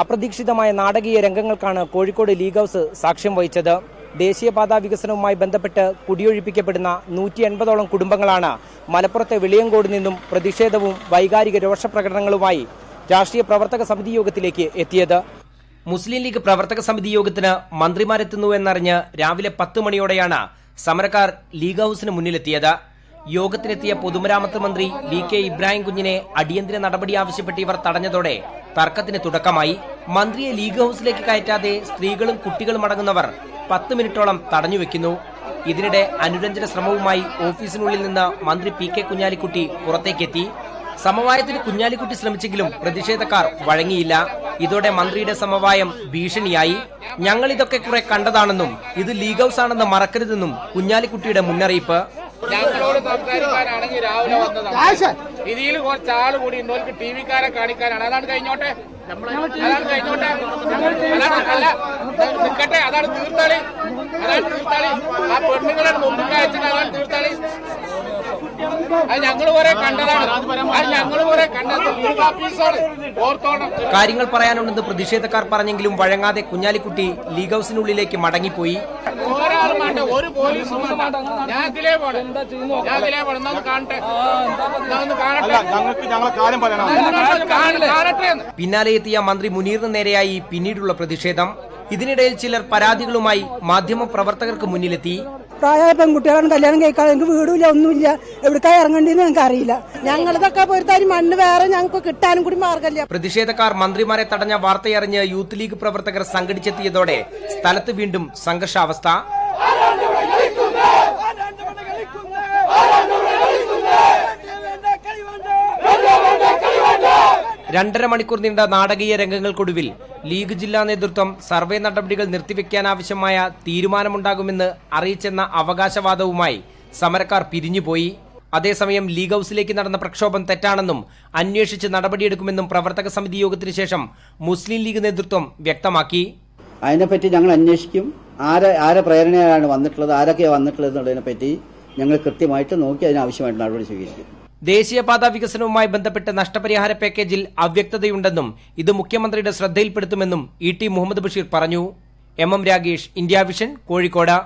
അപ്രതീക്ഷിതമായ നാടകീയ രംഗങ്ങൾക്കാണ് Kozhikode league house സാക്ഷ്യം വഹിച്ചത്. ദേശീയപാതാ വികസനവുമായി ബന്ധപ്പെട്ട് കുടിയൊഴിപ്പിക്കപ്പെടുന്ന നൂറ്റി എൺപതോളം കുടുംബങ്ങളാണ് മലപ്പുറത്തെ വെളിയങ്കോട് നിന്നും പ്രതിഷേധവും വൈകാരിക രോഷപ്രകടനങ്ങളുമായി രാഷ്ട്രീയ പ്രവർത്തക സമിതി യോഗത്തിലേക്ക് എത്തിയത്. മുസ്ലിം ലീഗ് പ്രവർത്തക സമിതി യോഗത്തിന് മന്ത്രിമാരെത്തുന്നു എന്നറിഞ്ഞ് രാവിലെ പത്ത് മണിയോടെയാണ് സമരക്കാർ ലീഗ് ഹൌസിന് മുന്നിലെത്തിയത്. യോഗത്തിനെത്തിയ പൊതുമരാമത്ത് മന്ത്രി വി കെ ഇബ്രാഹിം കുഞ്ഞിനെ അടിയന്തര നടപടി ആവശ്യപ്പെട്ട് ഇവർ തടഞ്ഞതോടെ തർക്കത്തിന് തുടക്കമായി. മന്ത്രിയെ ലീഗ് ഹൌസിലേക്ക് കയറ്റാതെ സ്ത്രീകളും കുട്ടികളും അടങ്ങുന്നവർ പത്ത് മിനിറ്റോളം തടഞ്ഞുവെക്കുന്നു ഇതിനിടെ അനുരഞ്ജന ശ്രമവുമായി ഓഫീസിനുള്ളിൽ നിന്ന് മന്ത്രി പി കെ കുഞ്ഞാലിക്കുട്ടി പുറത്തേക്കെത്തി. സമവായത്തിന് കുഞ്ഞാലിക്കുട്ടി ശ്രമിച്ചെങ്കിലും പ്രതിഷേധക്കാർ വഴങ്ങിയില്ല. ഇതോടെ മന്ത്രിയുടെ സമവായം ഭീഷണിയായി. ഞങ്ങൾ ഇതൊക്കെ കുറെ കണ്ടതാണെന്നും ഇത് ലീഗ് ഹൌസ് ആണെന്ന് മറക്കരുതെന്നും കുഞ്ഞാലിക്കുട്ടിയുടെ മുന്നറിയിപ്പ്. ഞങ്ങളോട് സംസാരിക്കാനാണെങ്കിൽ രാവിലെ വന്നതാണ്. ഇതിൽ കുറച്ച് ആൾ കൂടി ഇന്നോർക്ക് ടി വിക്കാരെ കാണിക്കാനാണ്. അതാണ് കഴിഞ്ഞോട്ടെ? അതാണ് കഴിഞ്ഞോട്ടെ? അതാണ് അല്ല നിൽക്കട്ടെ അതാണ് തീർത്താളി അതാണ് തീർത്താളി ആ പെണ്ണുങ്ങളെ മുമ്പിൽ അയച്ചിട്ട് അതാണ് തീർത്താളി അത് ഞങ്ങൾ കുറെ കണ്ടതാണ്. അത് ഞങ്ങൾ കുറെ കണ്ടത് കാര്യങ്ങൾ പറയാനുണ്ടെന്ന് പ്രതിഷേധക്കാർ പറഞ്ഞെങ്കിലും വഴങ്ങാതെ കുഞ്ഞാലിക്കുട്ടി ലീഗ് ഹൌസിനുള്ളിലേക്ക് മടങ്ങിപ്പോയി. ഒരാളും വേണ്ട ഒരു പോലീസും വേണ്ട. ഞാൻ ഇതിലേ പോണം. എന്നാ ഒന്ന് കാണട്ടെ. ഒന്ന് കാണട്ടെ. പിന്നാലെ എത്തിയ മന്ത്രി മുനീറിന് നേരെയായി പിന്നീടുള്ള പ്രതിഷേധം. ഇതിനിടയിൽ ചിലർ പരാതികളുമായി മാധ്യമ പ്രവർത്തകർക്ക് മുന്നിലെത്തി. പ്രായമായ പെൺകുട്ടികളാണ് കല്യാണം കഴിക്കാതെ എനിക്ക് വീടുമില്ല ഒന്നുമില്ല. എവിടേക്കാ ഇറങ്ങേണ്ടതെന്ന് ഞങ്ങൾക്ക് അറിയില്ല. ഞങ്ങളിതൊക്കെ പൊരുത്താരി മണ്ണ് വേറെ ഞങ്ങൾക്ക് കിട്ടാനും കൂടി മാർഗമില്ല പ്രതിഷേധക്കാർ മന്ത്രിമാരെ തടഞ്ഞ വാർത്തയറിഞ്ഞ് യൂത്ത് ലീഗ് പ്രവർത്തകർ സംഘടിച്ചെത്തിയതോടെ സ്ഥലത്ത് വീണ്ടും സംഘർഷാവസ്ഥ. രണ്ടര മണിക്കൂർ നീണ്ട നാടകീയ രംഗങ്ങൾക്കൊടുവിൽ ലീഗ് ജില്ലാ നേതൃത്വം സർവേ നടപടികൾ നിർത്തിവെക്കാനാവശ്യമായ തീരുമാനമുണ്ടാകുമെന്ന് അറിയിച്ചെന്ന അവകാശവാദവുമായി സമരക്കാർ പിരിഞ്ഞുപോയി. അതേസമയം ലീഗ് ഹൌസിലേക്ക് നടന്ന പ്രക്ഷോഭം തെറ്റാണെന്നും അന്വേഷിച്ച് നടപടിയെടുക്കുമെന്നും പ്രവർത്തക സമിതി യോഗത്തിന് ശേഷം മുസ്ലിം ലീഗ് നേതൃത്വം വ്യക്തമാക്കി. അതിനെപ്പറ്റി ഞങ്ങൾ അന്വേഷിക്കും. ആരെ ആരെ പ്രേരണയാണ് വന്നിട്ടുള്ളത് ആരൊക്കെയാണ് വന്നിട്ടുള്ളത് എന്നുള്ളതിനെപ്പറ്റി ഞങ്ങൾ കൃത്യമായിട്ട് നോക്കി അതിനാവശ്യമായിട്ട് നടപടി സ്വീകരിക്കും. ദേശീയപാതാ വികസനവുമായി ബന്ധപ്പെട്ട് നഷ്ടപരിഹാര പാക്കേജിൽ അവ്യക്തതയുണ്ടെന്നും ഇത് മുഖ്യമന്ത്രിയുടെ ശ്രദ്ധയിൽപ്പെടുത്തുമെന്നും ഇ ടി മുഹമ്മദ് ബഷീർ പറഞ്ഞു. M M Ragesh India vision Kozhikode.